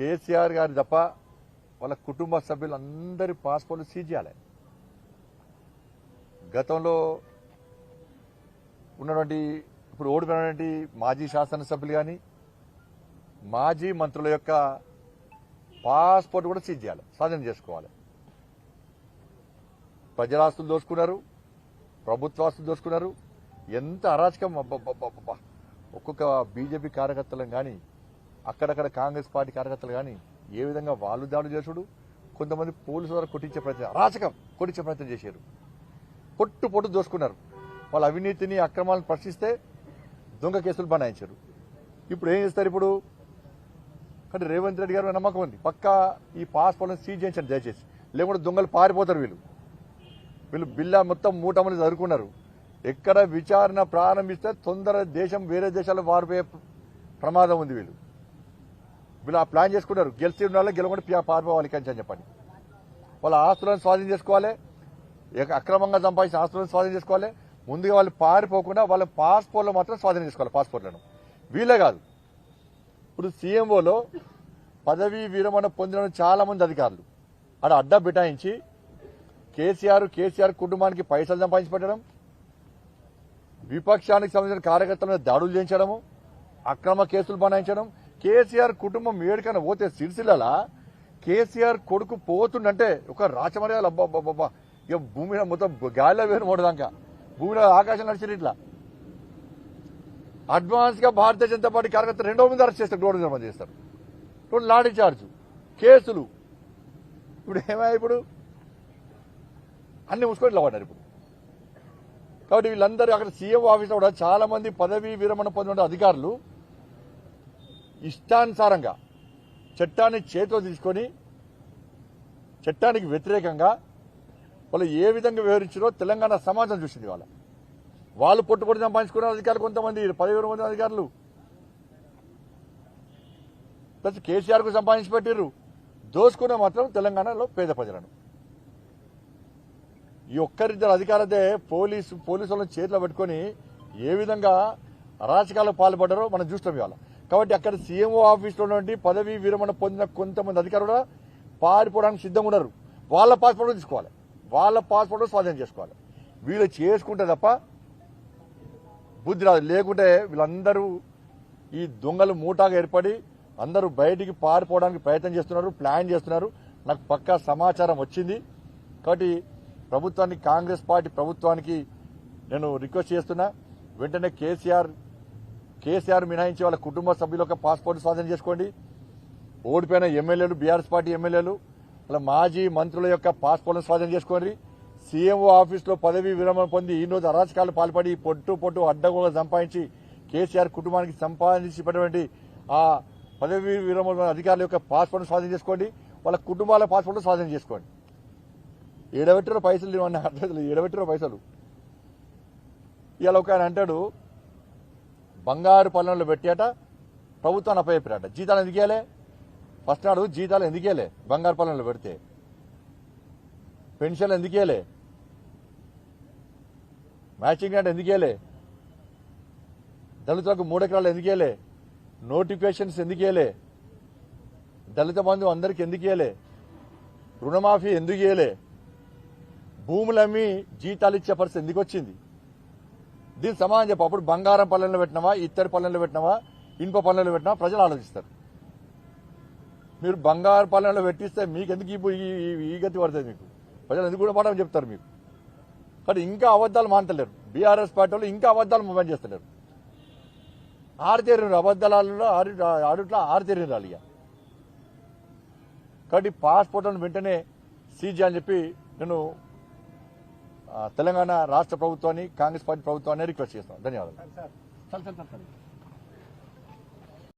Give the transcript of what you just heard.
కేసీఆర్ గారు తప్ప వాళ్ళ కుటుంబ సభ్యులందరి పాస్పోర్ట్లు సీజ్ చేయాలి గతంలో ఉన్నటువంటి ఇప్పుడు ఓడిపోయినటువంటి మాజీ శాసనసభ్యులు కానీ మాజీ మంత్రుల యొక్క పాస్పోర్ట్ కూడా సీజ్ చేయాలి స్వాధీనం చేసుకోవాలి. ప్రజలాస్తులు దోసుకున్నారు ప్రభుత్వాస్తులు దోసుకున్నారు ఎంత అరాచకం ఒక్కొక్క బీజేపీ కార్యకర్తలను కానీ అక్కడక్కడ కాంగ్రెస్ పార్టీ కార్యకర్తలు కానీ ఏ విధంగా వాళ్ళు దాడులు చేసుడు కొంతమంది పోలీసు ద్వారా కొట్టించే ప్రయత్నం అరాచకం కొట్టించే ప్రయత్నం చేశారు. పొట్టు పొట్టు దోసుకున్నారు. వాళ్ళ అవినీతిని అక్రమాలను ప్రశ్నిస్తే దొంగ కేసులు బనాయించారు. ఇప్పుడు ఏం చేస్తారు ఇప్పుడు? కానీ రేవంత్ రెడ్డి గారు నమ్మకం ఉంది. పక్కా ఈ పాస్పోర్ట్లను సీజ్ చేయించండి దయచేసి. లేకుంటే దొంగలు పారిపోతారు వీళ్ళు. వీళ్ళు బిల్లా మొత్తం మూటమని చదువుకున్నారు ఎక్కడ విచారణ ప్రారంభిస్తే తొందర దేశం వేరే దేశాల్లో వారిపోయే ప్రమాదం ఉంది వీళ్ళు. వీళ్ళు ఆ ప్లాన్ చేసుకున్నారు గెలిచి ఉండాలి గెలవకుండా పారిపోవాలి కంచి అని చెప్పండి. వాళ్ళ ఆస్తులను స్వాధీనం చేసుకోవాలి. అక్రమంగా సంపాదించిన ఆస్తులను స్వాధీనం చేసుకోవాలి. ముందుగా వాళ్ళు పారిపోకుండా వాళ్ళ పాస్పోర్ట్లు మాత్రం స్వాధీనం చేసుకోవాలి పాస్పోర్ట్లను. వీళ్ళే కాదు. ఇప్పుడు సీఎంఓలో పదవీ విరమణ పొందిన చాలా మంది అధికారులు. అక్కడ అడ్డా బిటాయించి కేసీఆర్ కేసీఆర్ కుటుంబానికి పైసలు సంపాదించి పెట్టడం విపక్షానికి సంబంధించిన కార్యకర్తల మీద దాడులు చేయించడము అక్రమ కేసులు బనాయించడం కేసీఆర్ కుటుంబం ఏడికైనా పోతే సిరిసిల్ల కేసీఆర్ కొడుకు పోతుండంటే ఒక రాచమర్యాలు అబ్బాబ్బాబ్బా ఇక భూమి మొత్తం గాలిలో వేరు మూడదాక. భూమిలో ఆకాశం నడిచిన ఇట్లా. అడ్వాన్స్గా భారతీయ జనతా పార్టీ కార్యకర్త రెండో మంది అరెస్ట్ చేస్తారు గోడ నిర్మాణం చేస్తారు. రెండు లాఠీ చార్జ్ కేసులు. ఇప్పుడు ఏమయ్యా ఇప్పుడు? అన్ని మూసుకొని ఇట్లా పడ్డారు ఇప్పుడు. కాబట్టి వీళ్ళందరూ అక్కడ సీఎం ఆఫీస్ కూడా చాలా మంది పదవీ విరమణ పొందిన అధికారులు ఇష్టానుసారంగా చట్టాన్ని చేతిలో తీసుకొని చట్టానికి వ్యతిరేకంగా వాళ్ళు ఏ విధంగా వివరించారో తెలంగాణ సమాజం చూసింది వాళ్ళ వాళ్ళు పొట్టుపొట్టు సంపాదించుకున్న అధికారులు కొంతమంది పదివేల మంది అధికారులు. ప్లస్ కేసీఆర్కు సంపాదించి పెట్టిర్రు. దోసుకునే మాత్రం తెలంగాణలో పేద ప్రజలను. ఈ ఒక్కరిద్దరు అధికారదే పోలీసు పోలీసు వాళ్ళని చేతిలో పెట్టుకొని ఏ విధంగా అరాచకాలకు పాల్పడ్డారో మనం చూస్తాం ఇవాళ. కాబట్టి అక్కడ సీఎంఓ ఆఫీస్లో నుండి పదవీ విరమణ పొందిన కొంతమంది అధికారులు పారిపోవడానికి సిద్ధంగా ఉన్నారు. వాళ్ళ పాస్పోర్ట్ తీసుకోవాలి. వాళ్ళ పాస్పోర్ట్ స్వాధీనం చేసుకోవాలి. వీళ్ళు చేసుకుంటే తప్ప బుద్ధి రాదు. లేకుంటే వీళ్ళందరూ ఈ దొంగలు మూటాగా ఏర్పడి అందరూ బయటికి పారిపోవడానికి ప్రయత్నం చేస్తున్నారు ప్లాన్ చేస్తున్నారు. నాకు పక్కా సమాచారం వచ్చింది. కాబట్టి ప్రభుత్వానికి కాంగ్రెస్ పార్టీ ప్రభుత్వానికి నేను రిక్వెస్ట్ చేస్తున్నా వెంటనే కేసీఆర్ కేసీఆర్ మినహాయించి వాళ్ళ కుటుంబ సభ్యుల యొక్క పాస్పోర్ట్ స్వాధీనం చేసుకోండి. ఓడిపోయిన ఎమ్మెల్యేలు బీఆర్ఎస్ పార్టీ ఎమ్మెల్యేలు వాళ్ళ మాజీ మంత్రుల యొక్క పాస్పోర్ట్లను స్వాధీనం చేసుకోండి. సీఎంఓ ఆఫీసులో పదవీ విరమణ పొంది ఈ రోజు అరాచకాలు పాల్పడి పొట్టు పొట్టు అడ్డగోగా సంపాదించి కేసీఆర్ కుటుంబానికి సంపాదించినటువంటి ఆ పదవీ విరమణ అధికారుల యొక్క పాస్పోర్ట్ స్వాధీనం చేసుకోండి. వాళ్ళ కుటుంబాల పాస్పోర్ట్ స్వాధీనం చేసుకోండి. ఏడబెట్టిన పైసలు ఇవన్నీ అర్థం లేదు. ఏడబెట్టిన పైసలు. ఇవాళ ఒక ఆయన అంటాడు బంగారు పల్లెంలో పెట్టాట ప్రభుత్వాన్ని అప్పచెప్పారట. జీతాలు ఎందుకేలే ఫస్ట్ నాడు జీతాలు ఎందుకేలే బంగారు పల్లెంలో పెడితే. పెన్షన్లు ఎందుకేలే మ్యాచింగ్ గ్రాంట్ ఎందుకేలే దళితులకు మూడెకరాలు ఎందుకేలే నోటిఫికేషన్స్ ఎందుకేలే దళిత బంధు అందరికి ఎందుకేలే రుణమాఫీ ఎందుకేలే భూములమ్మి జీతాలు ఇచ్చే పరిస్థితి ఎందుకు వచ్చింది? దీని సమాధానం చెప్పు. అప్పుడు బంగారం పల్లెల్లో పెట్టినావా ఇత్తడి పల్లెల్లో పెట్టినావా ఇనుప పల్లెల్లో పెట్టినా ప్రజలు ఆలోచిస్తారు. మీరు బంగారు పల్లెల్లో పెట్టిస్తే మీకు ఎందుకు ఈ- ఈ గతి పడుతుంది మీకు? ప్రజలు ఎందుకు కూడా మాట చెప్తారు మీకు? కానీ ఇంకా అబద్ధాలు మానలేరు బీఆర్ఎస్ పార్టీ వాళ్ళు ఇంకా అబద్దాలు మూమెంట్ చేస్తలేరు. ఆరుతేరినారు అబద్ధాలలో ఆరు ఆరుట్లా ఆరుతేరినారు ఇక కాబట్టి పాస్పోర్ట్లను వెంటనే సీజ్ అని చెప్పి నేను తెలంగాణ రాష్ట్ర ప్రభుత్వాన్ని కాంగ్రెస్ పార్టీ ప్రభుత్వాన్ని రిక్వెస్ట్ చేస్తాను ధన్యవాదాలు.